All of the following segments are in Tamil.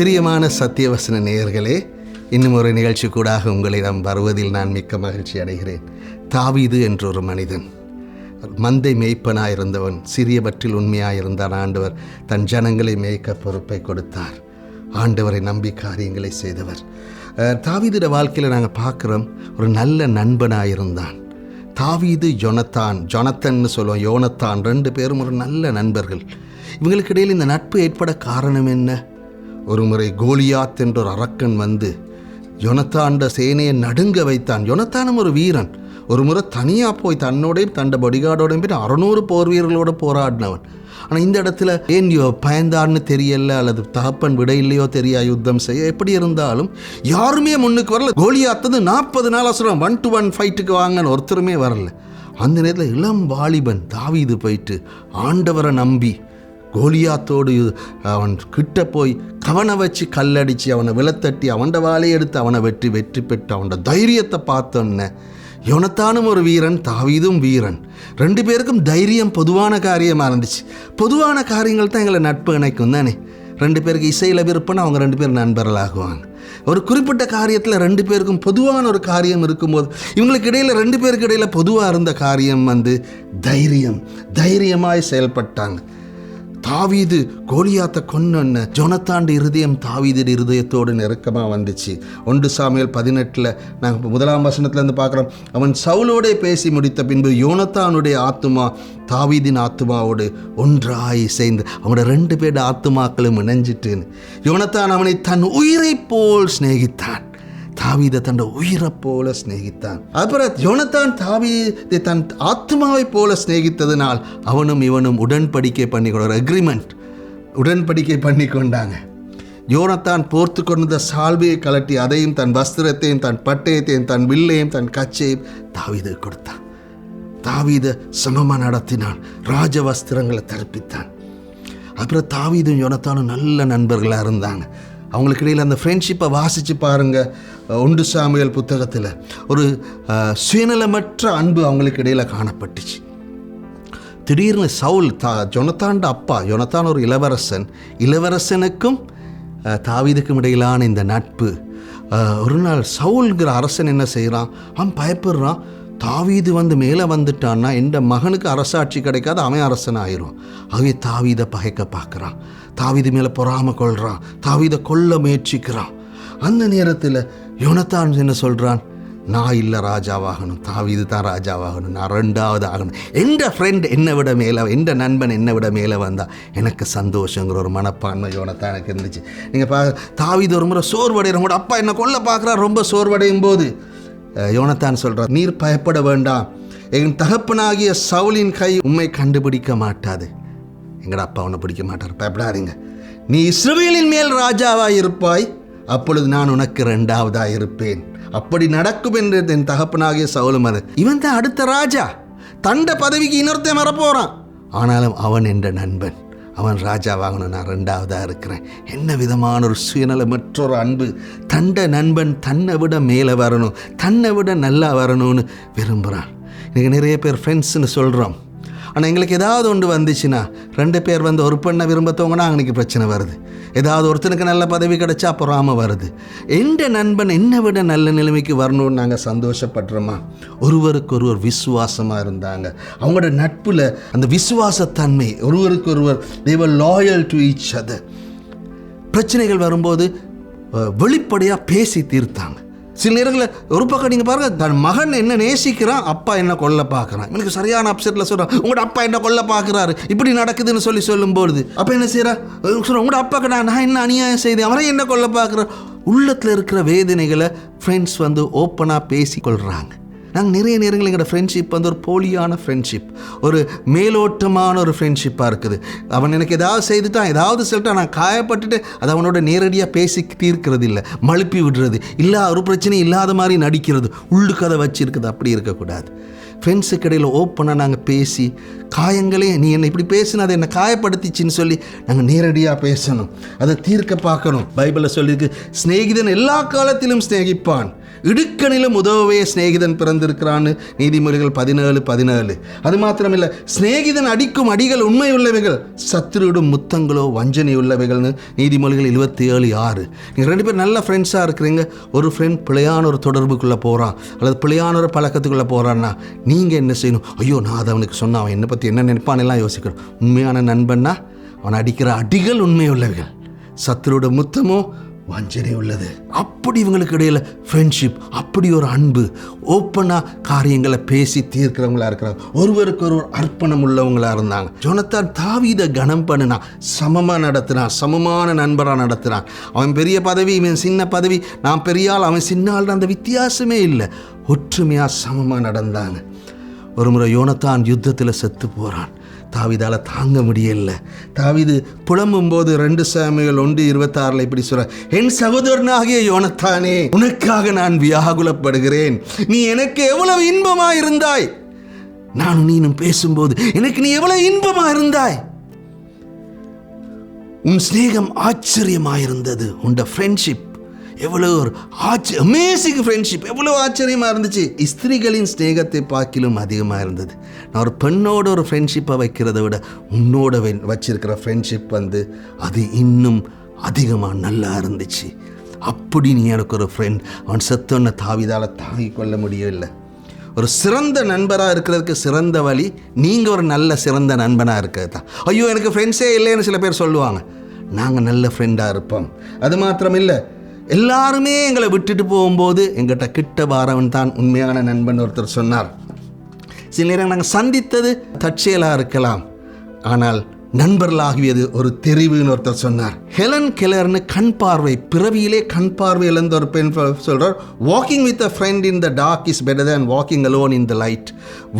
பிரியமான சத்தியவசன நேயர்களே இன்னும் ஒரு நிகழ்ச்சி கூடாக உங்களிடம் வருவதில் நான் மிக்க மகிழ்ச்சி அடைகிறேன். தாவீது என்றொரு மனிதன். மந்தை மேய்ப்பனாயிருந்தவன் சிறியவற்றில் உண்மையாயிருந்தான் ஆண்டவர். தன் ஜனங்களை மேய்க்க பொறுப்பை கொடுத்தார். ஆண்டவரை நம்பி காரியங்களை செய்தவர். அஹ், தாவீதுட வாழ்க்கையில் நாங்கள் பார்க்குறோம் ஒரு நல்ல நண்பனாயிருந்தான். தாவீது ஜொனத்தான் ஜொனத்தன்னு சொல்லுவோம் யோனத்தான் ரெண்டு பேரும் ஒரு நல்ல நண்பர்கள். இவங்களுக்கு இடையில் இந்த நட்பு ஏற்பட காரணம் என்ன? ஒரு முறை கோலியாத் என்ற ஒரு அரக்கன் வந்து யொனத்தாண்ட சேனையை நடுங்க வைத்தான். யொனத்தானும் ஒரு வீரன். ஒரு முறை தனியாக போய் தன்னோடையும் தண்ட பொடிகார்டோடையும் போய் அறநூறு போர் வீரர்களோடு போராடினவன். ஆனால் இந்த இடத்துல ஏன் யோ பயந்தான்னு தெரியல அல்லது தகப்பன் விட இல்லையோ தெரியா யுத்தம் செய்ய? எப்படி இருந்தாலும் யாருமே முன்னுக்கு வரல. கோலியாத்தது நாற்பது நாள் சொல்கிறான் ஒன் டு ஒன் ஃபைட்டுக்கு வாங்கன்னு ஒருத்தருமே வரல. அந்த நேரத்தில் இளம் வாலிபன் தாவிது போயிட்டு ஆண்டவரை நம்பி கோலியாத்தோடு அவன் கிட்ட போய் கவனை வச்சு கல்லடித்து அவனை விலத்தட்டி அவன்ட வாழையை எடுத்து அவனை வெற்றி வெற்றி பெற்று அவனோட தைரியத்தை பார்த்தோன்னே யோனத்தானும் ஒரு வீரன் தாவீதும் வீரன். ரெண்டு பேருக்கும் தைரியம் பொதுவான காரியமாக இருந்துச்சு. பொதுவான காரியங்கள் தான் எங்களை நட்பு இணைக்கும் தானே. ரெண்டு பேருக்கு இசையில் விருப்பம்னா அவங்க ரெண்டு பேரும் நண்பர்களாகுவாங்க. ஒரு குறிப்பிட்ட காரியத்தில் ரெண்டு பேருக்கும் பொதுவான ஒரு காரியம் இருக்கும்போது இவங்களுக்கு இடையில் ரெண்டு பேருக்கு இடையில் பொதுவாக இருந்த காரியம் வந்து தைரியம். தைரியமாய் செயல்பட்டாங்க. தாவீது கோலியாத்தை கொன்னொன்ன ஜொனத்தாண்டு இருதயம் தாவீது இருதயத்தோடு நெருக்கமாக வந்துச்சு. ஒன்று சாமியல் பதினெட்டில் நாங்கள் முதலாம் வசனத்துலேருந்து பார்க்குறோம். அவன் சவுலோடே பேசி முடித்த பின்பு யோனத்தானுடைய ஆத்துமா தாவீதின் ஆத்துமாவோடு ஒன்றாய் சேர்ந்து அவனோட ரெண்டு பேர் ஆத்துமாக்களும் இணைஞ்சிட்டுன்னு. யோனத்தான் அவனை தன் உயிரைப் போல் சிநேகித்தான். தாவீதை தன் உயிரை போல சிநேகித்தான். அப்புறம் யோனத்தான் தாவீதை தன் ஆத்மாவை போல சிநேகித்ததினால் அவனும் இவனும் உடன்படிக்கை பண்ணி கொண்டார் அக்ரிமெண்ட் உடன்படிக்கை பண்ணி கொண்டாங்க யோனத்தான் போர்த்து கொண்டிருந்த சால்வையை கலட்டி அதையும் தன் வஸ்திரத்தையும் தன் பட்டயத்தையும் தன் வில்லையும் தன் கச்சையும் தாவீது கொடுத்தான். தாவீதை சமமாக நடத்தினான். ராஜ வஸ்திரங்களை தரிப்பித்தான். அப்புறம் தாவீதும் யோனத்தானும் நல்ல நண்பர்களாக இருந்தாங்க. அவங்களுக்கு இடையில் அந்த ஃப்ரெண்ட்ஷிப்பை வாசித்து பாருங்கள் ஒன்று சாமியல் புத்தகத்தில் ஒரு சுயநலமற்ற அன்பு அவங்களுக்கு இடையில் காணப்பட்டுச்சு. திடீர்னு சவுல் தா ஜொனத்தாண்ட அப்பா ஜொனத்தான் ஒரு இளவரசன் இளவரசனுக்கும் தாவீதுக்கும் இடையிலான இந்த நட்பு ஒரு நாள் சவுல்ங்கிற அரசன் என்ன செய்கிறான் அவன் பயப்படுறான். தாவீது வந்து மேலே வந்துட்டான்னா எந்த மகனுக்கு அரசாட்சி கிடைக்காது அவன் அரசன் ஆயிரும் அவன் தாவீதை பகைக்க பார்க்குறான். தாவீது மேலே பொறாம கொள்கிறான் தாவீதை கொல்ல முயற்சிக்கிறான். அந்த நேரத்தில் யோனத்தான் என்ன சொல்கிறான் நான் இல்லை ராஜாவாகணும். தாவீது தான் ராஜாவாகணும். நான் ரெண்டாவது ஆகணும். எந்த ஃப்ரெண்ட் என்னை விட மேலே எந்த நண்பன் என்னை விட மேலே வந்தால் எனக்கு சந்தோஷங்கிற ஒரு மனப்பான்மை யோனத்தான் எனக்கு இருந்துச்சு. நீங்கள் பா தாவீது ஒரு முறை சோர்வடைகிற கூட அப்பா என்னை கொல்ல பார்க்குறா ரொம்ப சோர்வடையும் போது யோனத்தான் சொல்கிறார் நீர் பயப்பட வேண்டாம். என் தகப்பனாகிய சவுலின் கை உண்மை கண்டுபிடிக்க மாட்டாது. எங்கட அப்பா உன்னை பிடிக்க மாட்டார்? பயப்படாதீங்க. நீ இஸ்ரவேலின் மேல் ராஜாவாக இருப்பாய். அப்பொழுது நான் உனக்கு ரெண்டாவதாக இருப்பேன். அப்படி நடக்கும் என்று என் தகப்பனாகிய சவுலும் அது. இவன் தான் அடுத்த ராஜா. தண்ட பதவிக்கு இன்னொருத்தன் வரப்போகிறான் ஆனாலும் அவன் என்ற நண்பன். அவன் ராஜாவாகணும் நான் ரெண்டாவதாக இருக்கிறேன். என்ன விதமான ஒரு சுயநலமற்ற ஒரு அன்பு? தண்ட நண்பன் தன்னை விட மேலே வரணும் தன்னை விட நல்லா வரணும்னு விரும்புகிறான் இன்றைக்கி நிறைய பேர் ஃப்ரெண்ட்ஸ்னு சொல்கிறோம் ஆனால் எங்களுக்கு ஏதாவது ஒன்று வந்துச்சுன்னா ரெண்டு பேர் வந்து ஒரு பெண்ணை விரும்பத்தவங்கன்னா அவனுக்கு பிரச்சனை வருது. ஏதாவது ஒருத்தனுக்கு நல்ல பதவி கிடைச்சா அப்புறமா வருது. எந்த நண்பன் என்னை விட நல்ல நிலைமைக்கு வரணும்னு நாங்கள் சந்தோஷப்படுறோமா? ஒருவருக்கு ஒருவர் விசுவாசமாக இருந்தாங்க. அவங்களோட நட்பில் அந்த விசுவாசத்தன்மை ஒருவருக்கு ஒருவர் தேவர் லாயல் டு ஈச் அதர் பிரச்சனைகள் வரும்போது வெளிப்படையாக பேசி தீர்த்தாங்க. சில நேரங்களில் ஒரு பக்கம் நீங்கள் பாருங்கள் தன் மகன் என்ன நேசிக்கிறான் அப்பா என்ன கொல்ல பார்க்குறான். எனக்கு சரியான அப்செட்டில் சொல்கிறான் உங்களோட அப்பா என்ன கொல்ல பார்க்குறாரு? இப்படி நடக்குதுன்னு சொல்லி சொல்லும்போது அப்போ என்ன செய்கிறா சொல்கிறேன் உங்களோட அப்பா நான் நான் என்ன அநியாயம் செய்தேன்? அவரை என்ன கொல்ல பார்க்குறேன் உள்ளத்தில் இருக்கிற வேதனைகளை ஃப்ரெண்ட்ஸ் வந்து ஓப்பனாக பேசிக்கொள்கிறாங்க நாங்கள் நிறைய நேரங்கள் எங்களோட ஃப்ரெண்ட்ஷிப் வந்து ஒரு போலியான ஃப்ரெண்ட்ஷிப் ஒரு மேலோட்டமான ஒரு ஃப்ரெண்ட்ஷிப்பாக இருக்குது. அவன் எனக்கு ஏதாவது செய்துட்டான் ஏதாவது சொல்லிட்டான் நான் காயப்பட்டுட்டு அது அவனோட நேரடியாக பேசி தீர்க்கிறது இல்லை மழுப்பி விடுறது இல்லை ஒரு பிரச்சனையும் இல்லாத மாதிரி நடிக்கிறது உள்ளுக்கு கதை வச்சுருக்குது அப்படி இருக்கக்கூடாது. ஃப்ரெண்ட்ஸுக்கு இடையில் ஓப்பனாக நாங்கள் பேசி காயங்களே நீ என்னை இப்படி பேசினா அதை என்னை காயப்படுத்திச்சின்னு சொல்லி நாங்கள் நேரடியாக பேசணும் அதை தீர்க்க பார்க்கணும். பைபிளில் சொல்லியிருக்கு சிநேகிதன் எல்லா காலத்திலும் சிநேகிப்பான். இடுக்கணிலும் உதவவே சிநேகிதன் பிறந்திருக்கிறான்னு நீதிமொழிகள் பதினேழு பதினேழு. அது மாத்திரமில்லை சிநேகிதன் அடிக்கும் அடிகள் உண்மையுள்ளவைகள் சத்துருடும் முத்தங்களோ வஞ்சனை உள்ளவைகள்னு நீதிமொழிகள் இருபத்தி ஏழு ஆறு. நீங்கள் ரெண்டு பேரும் நல்ல ஃப்ரெண்ட்ஸாக இருக்கிறீங்க ஒரு ஃப்ரெண்ட் பிழையான ஒரு தொடர்புக்குள்ளே போகிறான் அல்லது பிழையான ஒரு பழக்கத்துக்குள்ளே போகிறான்னா நீங்கள் என்ன செய்யணும்? ஐயோ நான் அதை அவனுக்கு சொன்னேன் அவன் என்னை பற்றி என்ன நினைப்பானெல்லாம் யோசிக்கணும். உண்மையான நண்பன்னா அவன் அடிக்கிற அடிகள் உண்மையுள்ளவைகள். சத்துருட முத்தமோ வஞ்சனை உள்ளது. அப்படி இவங்களுக்கு இடையில ஃப்ரெண்ட்ஷிப் அப்படி ஒரு அன்பு ஓப்பனாக காரியங்களை பேசி தீர்க்கிறவங்களா இருக்கிறாங்க. ஒருவருக்கு ஒருவர் அர்ப்பணம் உள்ளவங்களா இருந்தாங்க. ஜோனத்தான் தாவிதை கணம் பண்ணினா சமமாக நடத்தினான் சமமான நண்பராக நடத்தினான். அவன் பெரிய பதவி இவன் சின்ன பதவி நான் பெரிய ஆள் அவன் சின்ன ஆள் அந்த வித்தியாசமே இல்லை. ஒற்றுமையாக சமமாக நடந்தாங்க. ஒரு முறை யோனத்தான் யுத்தத்தில் செத்து போகிறான் தாவிதால தாங்க முடியல. தாவிது புலம்பும் போது ரெண்டு சாமிகள் ஒன்று இருபத்தாறில் இப்படி சொல்ற என் சகோதரனாகிய யோனத்தானே உனக்காக நான் வியாகுலப்படுகிறேன். நீ எனக்கு எவ்வளவு இன்பமா இருந்தாய்? நான் நீனும் பேசும்போது எனக்கு நீ எவ்வளவு இன்பமா இருந்தாய்? உன் சிநேகம் ஆச்சரியமாயிருந்தது உண்ட ஃப்ரெண்ட்ஷிப் எவ்வளோ ஒரு ஆச்ச அமேசிங் ஃப்ரெண்ட்ஷிப் எவ்வளோ ஆச்சரியமாக இருந்துச்சு. ஸ்திரீகளின் ஸ்நேகத்தை பார்க்கிலும் அதிகமாக இருந்தது. நான் ஒரு பெண்ணோட ஒரு ஃப்ரெண்ட்ஷிப்பை வைக்கிறத விட உன்னோட வச்சிருக்கிற ஃப்ரெண்ட்ஷிப் வந்து அது இன்னும் அதிகமாக நல்லா இருந்துச்சு. அப்படி நீ எனக்கு ஒரு ஃப்ரெண்ட் அவன் செத்தொன்ன தாவிதால் தாங்கிக் கொள்ள முடியவில்லை. ஒரு சிறந்த நண்பராக இருக்கிறதுக்கு சிறந்த வழி நீங்கள் ஒரு நல்ல சிறந்த நண்பனாக இருக்கிறது தான் ஐயோ எனக்கு ஃப்ரெண்ட்ஸே இல்லைன்னு சில பேர் சொல்லுவாங்க. நாங்கள் நல்ல ஃப்ரெண்டாக இருப்போம். அது மாத்திரம் இல்லை எல்லாருமே எங்களை விட்டுட்டு போகும்போது எங்கிட்ட கிட்ட வாரவன் தான் உண்மையான நண்பன் ஒருத்தர் சொன்னார். சில நேரம் நாங்கள் சந்தித்தது தற்செயலாக இருக்கலாம். ஆனால் நண்பர்களாகியது ஒரு தெரிவுன்னு ஒருத்தர் சொன்னார். ஹெலன் கெலர்னு கண் பார்வை பிறவியிலே கண் பார்வை இழந்த ஒரு பெண் சொல்கிறார் walking with a friend in the dark is better than walking alone in the light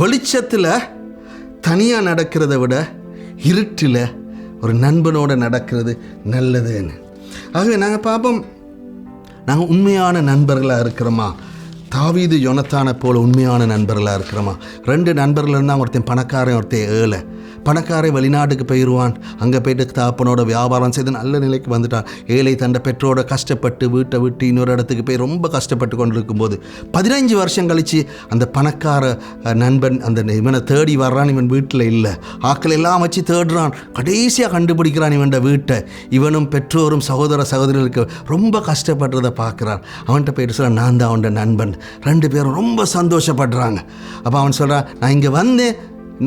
வெளிச்சத்தில் தனியாக நடக்கிறத விட இருட்டில் ஒரு நண்பனோடு நடக்கிறது நல்லதுன்னு. ஆகவே நாங்கள் பார்ப்போம் நாங்கள் உண்மையான நண்பர்களாக இருக்கிறோமா? தாவீது யோனத்தானை போல் உண்மையான நண்பர்களாக இருக்கிறோமா? ரெண்டு நண்பர்கள் இருந்தால் ஒருத்தன் பணக்காரன் ஒருத்தன் ஏழை. பணக்காரை வெளிநாட்டுக்கு போயிடுவான் அங்கே போயிட்டு தாப்பனோட வியாபாரம் செய்து நல்ல நிலைக்கு வந்துட்டான். ஏழை தண்ட பெற்றோட கஷ்டப்பட்டு வீட்டை விட்டு இன்னொரு இடத்துக்கு போய் ரொம்ப கஷ்டப்பட்டு கொண்டு இருக்கும்போது பதினஞ்சு வருஷம் கழித்து அந்த பணக்கார நண்பன் அந்த இவனை தேடி வர்றான் இவன் வீட்டில் இல்லை. ஆக்கள் எல்லாம் வச்சு தேடுறான். கடைசியாக கண்டுபிடிக்கிறான் இவன் வீட்டை. இவனும் பெற்றோரும் சகோதர சகோதரிகளுக்கு ரொம்ப கஷ்டப்படுறதை பார்க்குறான். அவன்கிட்ட போயிட்டு சொல்கிறான் நான் தான் அவன்கிட்ட நண்பன். ரெண்டு பேரும் ரொம்ப சந்தோஷப்படுறாங்க. அப்போ அவன் சொல்கிறான் நான் இங்கே வந்தேன்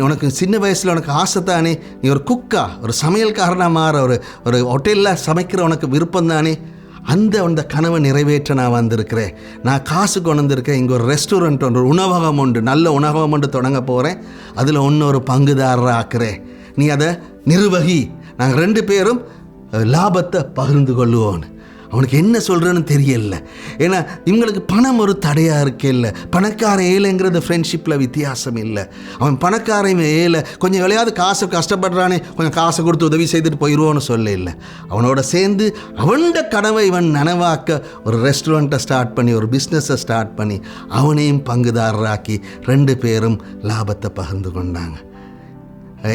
உனக்கு சின்ன வயசில் உனக்கு ஆசை தானே? நீ ஒரு குக்கா ஒரு சமையல்காரனாக மாற ஒரு ஒரு ஹோட்டலில் சமைக்கிற உனக்கு விருப்பம் தானே? அந்த அந்த கனவை நிறைவேற்ற நான் வந்திருக்கிறேன். நான் காசு கொண்டு வந்திருக்கேன் இங்கே ஒரு ரெஸ்டாரண்ட் ஒன்று ஒரு உணவகம் உண்டு. நல்ல உணவகம் ஒன்று தொடங்க போகிறேன் அதில் ஒன்று ஒரு பங்குதாரராக ஆக்குறேன். நீ அதை நிர்வகி. நாங்கள் ரெண்டு பேரும் லாபத்தை பகிர்ந்து கொள்ளுவோன்னு அவனுக்கு என்ன சொல்கிறேன்னு தெரியல. ஏன்னா இவங்களுக்கு பணம் ஒரு தடையாக இருக்கே இல்லை. பணக்கார ஏழைங்கிறது ஃப்ரெண்ட்ஷிப்பில் வித்தியாசம் இல்லை. அவன் பணக்காரன் ஏழை கொஞ்சம் விளையாது காசு கஷ்டப்படுறானே கொஞ்சம் காசை கொடுத்து உதவி செய்துட்டு போயிடுவோன்னு சொல்ல இல்லை. அவனோட சேர்ந்து அவன்ட கனவை இவன் நனவாக்க ஒரு ரெஸ்டாரண்ட்டை ஸ்டார்ட் பண்ணி ஒரு பிஸ்னஸை ஸ்டார்ட் பண்ணி அவனையும் பங்குதாரராக்கி ரெண்டு பேரும் லாபத்தை பகிர்ந்து கொண்டாங்க.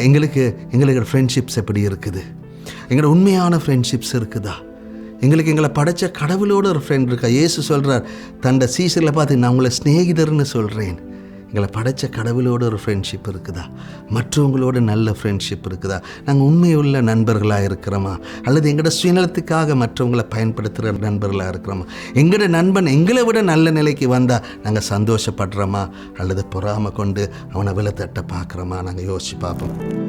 எங்களுக்கு எங்களுக்கு ஃப்ரெண்ட்ஷிப்ஸ் எப்படி இருக்குது? எங்களோட உண்மையான ஃப்ரெண்ட்ஷிப்ஸ் இருக்குதா? எங்களுக்கு எங்களை படைச்ச கடவுளோட ஒரு ஃப்ரெண்ட் இருக்கா. இயேசு சொல்கிறார் தண்டை சீசரில் பார்த்து நான் உங்களை சிநேகிதர்னு சொல்கிறேன் எங்களை படைச்ச கடவுளோட ஒரு ஃப்ரெண்ட்ஷிப் இருக்குதா? மற்றவங்களோட நல்ல ஃப்ரெண்ட்ஷிப் இருக்குதா? நாங்கள் உண்மையுள்ள நண்பர்களாக இருக்கிறோமா? அல்லது எங்களோட சுயநலத்துக்காக மற்றவங்களை பயன்படுத்துகிற நண்பர்களாக இருக்கிறோமா? எங்களோட நண்பன் எங்களை விட நல்ல நிலைக்கு வந்தால் நாங்கள் சந்தோஷப்படுறோமா? அல்லது பொறாமை கொண்டு அவனை விழத்தட்ட பார்க்குறோமா? நாங்கள் யோசிச்சு பார்ப்போம்.